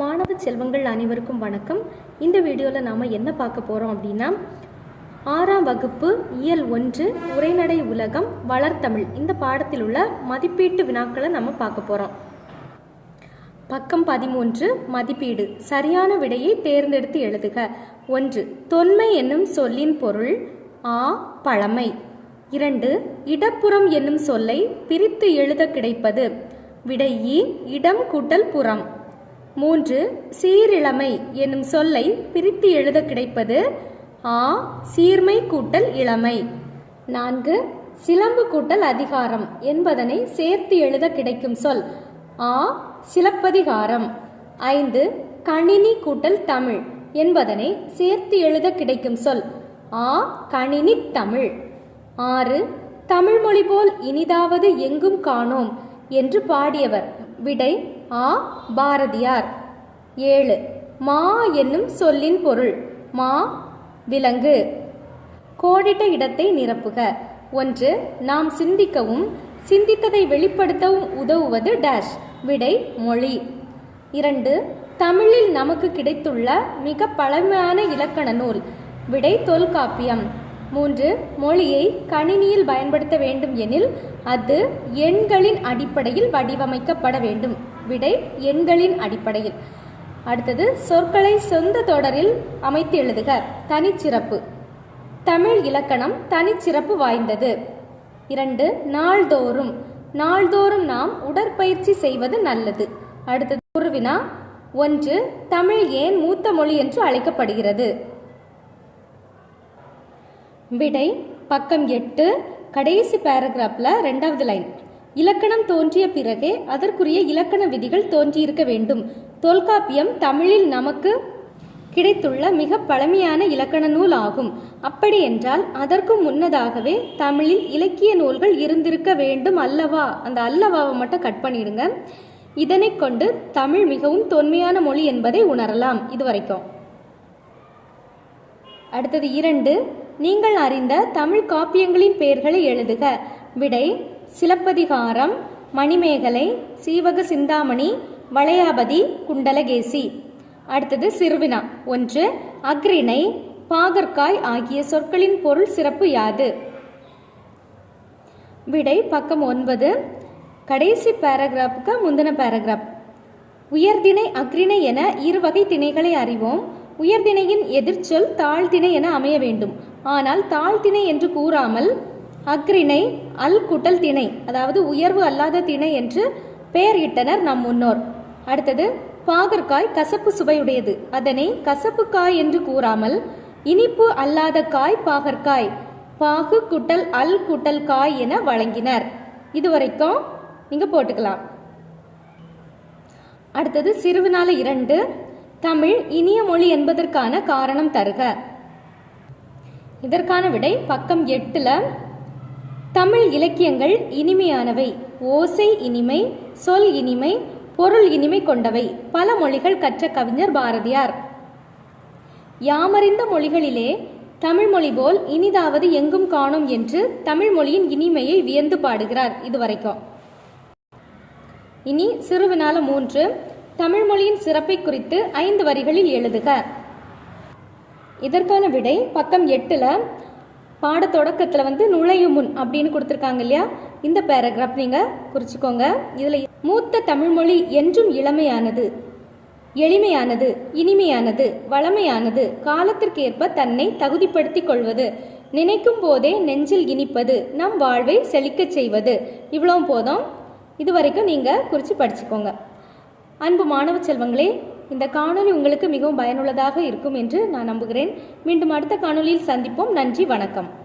மாணவ செல்வங்கள் அனைவருக்கும் வணக்கம். இந்த வீடியோவில் நாம் என்ன பார்க்க போகிறோம் அப்படின்னா ஆறாம் வகுப்பு இயல் ஒன்று உரைநடை உலகம் வளர்த்தமிழ். இந்த பாடத்தில் உள்ள மதிப்பீட்டு வினாக்களை நம்ம பார்க்க போகிறோம் பக்கம் பதிமூன்று மதிப்பீடு. சரியான விடையை தேர்ந்தெடுத்து எழுதுக. ஒன்று தொன்மை என்னும் சொல்லின் பொருள் ஆ பழமை. இரண்டு இடப்புறம் என்னும் சொல்லை பிரித்து எழுத கிடைப்பது. விடை இ இடம் கூட்டல் புறம். மூன்று சீரிழமை என்னும் சொல்லை பிரித்து எழுத கிடைப்பது ஆ சீர்மை கூட்டல் இளமை. நான்கு சிலம்பு கூட்டல் அதிகாரம் என்பதனை சேர்த்து எழுத கிடைக்கும் சொல் ஆ சிலப்பதிகாரம். ஐந்து கணினி கூட்டல் தமிழ் என்பதனை சேர்த்து எழுத கிடைக்கும் சொல் ஆ கணினி தமிழ். ஆறு தமிழ்மொழி போல் இனிதாவது எங்கும் காணோம் என்று பாடியவர். விடை ஆ பாரதியார். ஏழு மா என்னும் சொல்லின் பொருள். மா விலங்கு. கோடிட்ட இடத்தை நிரப்புக. ஒன்று நாம் சிந்திக்கவும் சிந்தித்ததை வெளிப்படுத்தவும் உதவுவது டேஷ் விடை மொழி. இரண்டு தமிழில் நமக்கு கிடைத்துள்ள மிக பழமையான இலக்கண நூல் விடை தொல்காப்பியம். மூன்று மொழியை கணினியில் பயன்படுத்த வேண்டும் எனில் அது எண்களின் அடிப்படையில் வடிவமைக்கப்பட வேண்டும். விடை எண்களின் அடிப்படையில். அடுத்தது சொற்களை சொந்த தொடரில் அமைத்து எழுதுக. தனிச்சிறப்பு. தமிழ் இலக்கணம் தனிச்சிறப்பு வாய்ந்தது. இரண்டு நாள்தோறும். நாள்தோறும் நாம் உடற்பயிற்சி செய்வது நல்லது. அடுத்தது குருவினா. ஒன்று தமிழ் ஏன் மூத்த மொழி என்று அழைக்கப்படுகிறது? விடை பக்கம் எட்டு கடைசி பேராகிராஃபில் ரெண்டாவது லைன் இலக்கணம் தோன்றிய பிறகே அதற்குரிய இலக்கண விதிகள் தோன்றியிருக்க வேண்டும். தொல்காப்பியம் தமிழில் நமக்கு கிடைத்துள்ள மிக பழமையான இலக்கண நூல் ஆகும். அப்படி என்றால் அதற்கு முன்னதாகவே தமிழில் இலக்கிய நூல்கள் இருந்திருக்க வேண்டும் அல்லவா? அந்த அல்லவாவை மட்டும் கட் பண்ணிடுங்க. இதனை கொண்டு தமிழ் மிகவும் தொன்மையான மொழி என்பதை உணரலாம். இதுவரைக்கும். அடுத்தது இரண்டு. நீங்கள் அறிந்த தமிழ் காப்பியங்களின் பெயர்களை எழுதுக. விடை சிலப்பதிகாரம் மணிமேகலை சீவக சிந்தாமணி வளையாபதி குண்டலகேசி. அடுத்தது சிறுவினா. ஒன்று அக்ரிணை பாகற்காய் ஆகிய சொற்களின் பொருள் சிறப்பு யாது? விடை பக்கம் ஒன்பது. கடைசி பேராகிராஃபுக்கு முந்தின பேராகிராஃப். உயர்திணை அக்ரிணை என இரு வகை திணைகளை அறிவோம். உயர்திணையின் எதிர்ச்சொல் தாழ்திணை என அமைய வேண்டும். ஆனால் தாழ்திணை என்று கூறாமல் அக்ரிணை அல் குட்டல் திணை அதாவது உயர்வு அல்லாத திணை என்று பெயர் இட்டனர் நம் முன்னோர். அடுத்தது பாகற்காய் கசப்பு சுவையுடையது. அதனை கசப்பு காய் என்று கூறாமல் இனிப்பு அல்லாத காய் பாகற்காய் பாகு குட்டல் அல் குட்டல் காய் என வழங்கினர். இதுவரைக்கும் நீங்கள் போட்டுக்கலாம். அடுத்தது சிறுவினால இரண்டு தமிழ் இனிய மொழி என்பதற்கான காரணம் தருக. இதற்கான விடை பக்கம் எட்டில் தமிழ் இலக்கியங்கள் இனிமையானவை. ஓசை இனிமை சொல் இனிமை பொருள் இனிமை கொண்டவை. பல மொழிகள் கற்ற கவிஞர் பாரதியார். யாமறிந்த மொழிகளிலே தமிழ்மொழி போல் இனிதாவது எங்கும் காணும் என்று தமிழ் மொழியின் இனிமையை வியந்து பாடுகிறார் இதுவரைக்கும். இனி சிறுவினால மூன்று. தமிழ்மொழியின் சிறப்பை குறித்து ஐந்து வரிகளில் எழுதுக. இதற்கான விடை பக்கம் எட்டுல பாட தொடக்கத்தில் வந்து நுழையும் முன் அப்படின்னு கொடுத்துருக்காங்க இல்லையா? இந்த பேராகிராஃப் நீங்கள் குறிச்சிக்கோங்க. இதில் மூத்த தமிழ்மொழி என்றும் இளமையானது எளிமையானது இனிமையானது வளமையானது காலத்திற்கேற்ப தன்னை தகுதிப்படுத்திக் கொள்வது நினைக்கும் போதே நெஞ்சில் இனிப்பது நம் வாழ்வை செழிக்கச் செய்வது. இவ்வளோ போதும். இது வரைக்கும் நீங்கள் குறித்து படிச்சுக்கோங்க. அன்பு மாணவ செல்வங்களே இந்த காணொளி உங்களுக்கு மிகவும் பயனுள்ளதாக இருக்கும் என்று நான் நம்புகிறேன். மீண்டும் அடுத்த காணொளியில் சந்திப்போம். நன்றி வணக்கம்.